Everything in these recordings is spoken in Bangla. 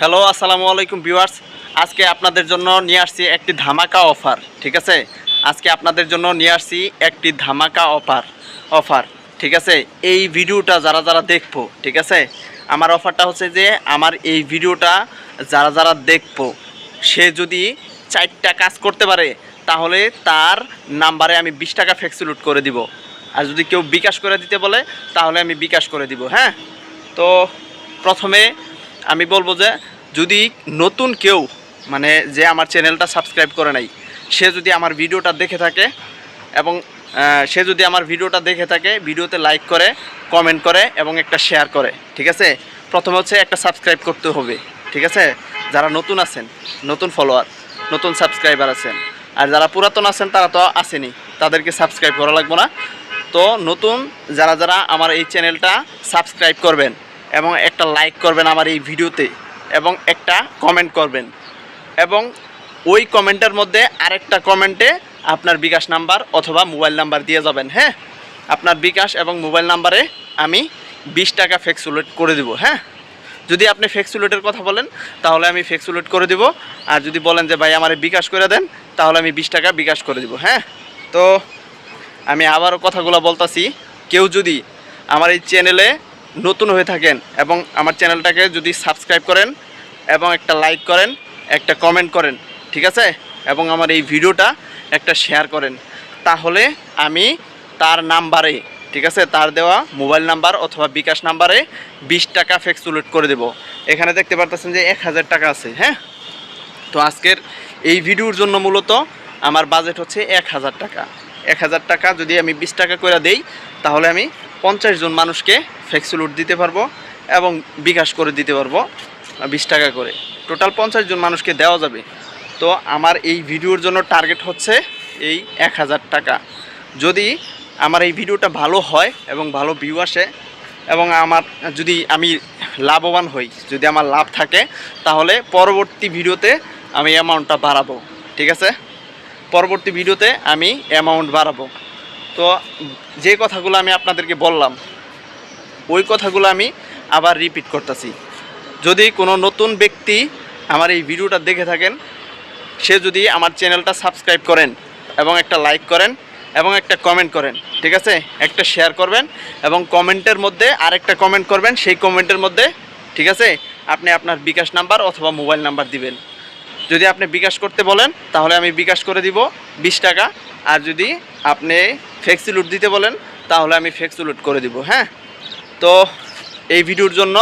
হ্যালো, আসসালামু আলাইকুম ভিউয়ার্স। আজকে আপনাদের জন্য নিয়ে আসছি একটি ধামাকা অফার, ঠিক আছে? আজকে আপনাদের জন্য নিয়ে আসছি একটি ধামাকা অফার অফার, ঠিক আছে? এই ভিডিওটা যারা যারা দেখব, ঠিক আছে? আমার অফারটা হচ্ছে যে, আমার এই ভিডিওটা যারা যারা দেখব, সে যদি চারটা কাজ করতে পারে, তাহলে তার নাম্বারে আমি বিশ টাকা ফ্যাক্সিলুট করে দিব। আর যদি কেউ বিকাশ করে দিতে বলে, তাহলে আমি বিকাশ করে দিব হ্যাঁ? তো প্রথমে আমি বলব যে যদি নতুন কেউ মানে যে আমার চ্যানেলটা সাবস্ক্রাইব করে নাই, সে যদি আমার ভিডিওটা দেখে থাকে এবং সে যদি আমার ভিডিওটা দেখে থাকে, ভিডিওতে লাইক করে কমেন্ট করে এবং একটা শেয়ার করে, ঠিক আছে? প্রথমে হচ্ছে একটা সাবস্ক্রাইব করতে হবে, ঠিক আছে? যারা নতুন আছেন, নতুন ফলোয়ার নতুন সাবস্ক্রাইবার আছেন, আর যারা পুরাতন আছেন, তারা তো আসেনি, তাদেরকে সাবস্ক্রাইব করা লাগবে না। তো নতুন যারা যারা আমার এই চ্যানেলটা সাবস্ক্রাইব করবেন এবং একটা লাইক করবেন আমার এই ভিডিওতে এবং একটা কমেন্ট করবেন। এবং ওই কমেন্টের মধ্যে আরেকটা কমেন্টে আপনার বিকাশ নাম্বার অথবা মোবাইল নাম্বার দিয়ে যাবেন হ্যাঁ? আপনার বিকাশ এবং মোবাইল নাম্বারে আমি বিশ টাকা ফেক্সুলেট করে দিব হ্যাঁ? যদি আপনি ফেক্সুলেটের কথা বলেন, তাহলে আমি ফেক্সুলেট করে দিব। আর যদি বলেন যে, ভাই, আমার বিকাশ করে দেন, তাহলে আমি বিশ টাকা বিকাশ করে দিব হ্যাঁ? তো আমি আবারও কথাগুলো বলতাছি। কেউ যদি আমার এই চ্যানেলে নতুন হয়ে থাকেন এবং আমার চ্যানেলটাকে যদি সাবস্ক্রাইব করেন এবং একটা লাইক করেন, একটা কমেন্ট করেন, ঠিক আছে? এবং আমার এই ভিডিওটা একটা শেয়ার করেন। তাহলে আমি তার নাম্বারে, ঠিক আছে? তার দেওয়া মোবাইল নাম্বার অথবা বিকাশ নাম্বারে বিশ টাকা ফেক্সুলেট করে দেব। এখানে দেখতে পারতেছেন যে এক হাজার টাকা আছে হ্যাঁ? তো আজকের এই ভিডিওর জন্য মূলত আমার বাজেট হচ্ছে এক হাজার টাকা। এক হাজার টাকা যদি আমি বিশ টাকা করে দেই, তাহলে আমি পঞ্চাশ জন মানুষকে ফ্লেক্সিলুট দিতে পারব এবং বিকাশ করে দিতে পারব বিশ টাকা করে। টোটাল পঞ্চাশ জন মানুষকে দেওয়া যাবে। তো আমার এই ভিডিওর জন্য টার্গেট হচ্ছে এই এক হাজার টাকা। যদি আমার এই ভিডিওটা ভালো হয় এবং ভালো ভিউ আসে এবং আমার, যদি আমি লাভবান হই, যদি আমার লাভ থাকে, তাহলে পরবর্তী ভিডিওতে আমি অ্যামাউন্টটা বাড়াবো। ঠিক আছে? পরবর্তী ভিডিওতে আমি অ্যামাউন্ট বাড়াবো। তো যে কথাগুলো আমি আপনাদেরকে বললাম, ওই কথাগুলো আমি আবার রিপিট করতেছি। যদি কোনো নতুন ব্যক্তি আমার এই ভিডিওটা দেখে থাকেন, সে যদি আমার চ্যানেলটা সাবস্ক্রাইব করেন এবং একটা লাইক করেন এবং একটা কমেন্ট করেন, ঠিক আছে? একটা শেয়ার করবেন এবং কমেন্টের মধ্যে আরেকটা কমেন্ট করবেন, সেই কমেন্টের মধ্যে, ঠিক আছে? আপনি আপনার বিকাশ নাম্বার অথবা মোবাইল নাম্বার দিবেন। যদি আপনি বিকাশ করতে বলেন, তাহলে আমি বিকাশ করে দিব বিশ টাকা। আর যদি আপনি ফ্লেক্সিলুট দিতে বলেন, তাহলে আমি ফ্লেক্সিলুট করে দিব হ্যাঁ? তো এই ভিডিওর জন্য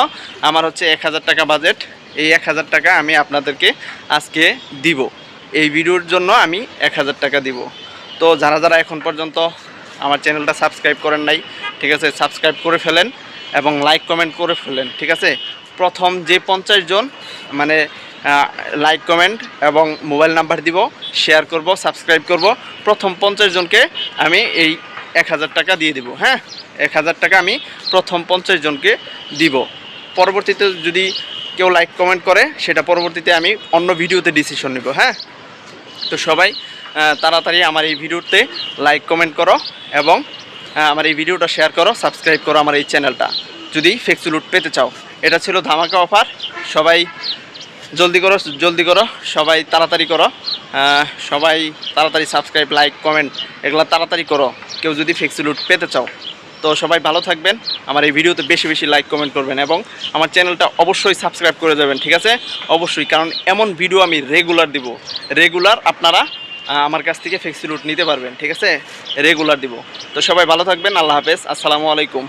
আমার হচ্ছে এক হাজার টাকা বাজেট। এই এক হাজার টাকা আমি আপনাদেরকে আজকে দিব। এই ভিডিওর জন্য আমি এক হাজার টাকা দিব। তো যারা যারা এখন পর্যন্ত আমার চ্যানেলটা সাবস্ক্রাইব করেন নাই, ঠিক আছে, সাবস্ক্রাইব করে ফেলেন এবং লাইক কমেন্ট করে ফেলেন, ঠিক আছে? প্রথম যে পঞ্চাশ জন মানে লাইক কমেন্ট এবং মোবাইল নাম্বার দিব শেয়ার করব সাবস্ক্রাইব করব। প্রথম পঞ্চাশ জনকে আমি এই এক হাজার টাকা দিয়ে দিব হ্যাঁ? এক হাজার টাকা আমি প্রথম পঞ্চাশ জনকে দিব। পরবর্তীতে যদি কেউ লাইক কমেন্ট করে, সেটা পরবর্তীতে আমি অন্য ভিডিওতে ডিসিশন নেব হ্যাঁ? তো সবাই তাড়াতাড়ি আমার এই ভিডিওতে লাইক কমেন্ট করো এবং আমার এই ভিডিওটা শেয়ার করো সাবস্ক্রাইব করো আমার এই চ্যানেলটা যদি ফেক্সুলুট পেতে চাও। এটা ছিল ধামাকা অফার সবাই জলদি করো জলদি করো, সবাই তাড়াতাড়ি করো। সবাই তাড়াতাড়ি সাবস্ক্রাইব লাইক কমেন্ট এগুলো তাড়াতাড়ি করো। কেউ যদি ফেক্সিলুট পেতে চাও। তো সবাই ভালো থাকবেন। আমার এই ভিডিওতে বেশি বেশি লাইক কমেন্ট করবেন এবং আমার চ্যানেলটা অবশ্যই সাবস্ক্রাইব করে যাবেন, ঠিক আছে? অবশ্যই, কারণ এমন ভিডিও আমি রেগুলার দিব। রেগুলার আপনারা আমার কাছ থেকে ফেক্সিলুট নিতে পারবেন, ঠিক আছে? রেগুলার দিব। তো সবাই ভালো থাকবেন, আল্লাহ হাফেজ। আসসালামু আলাইকুম।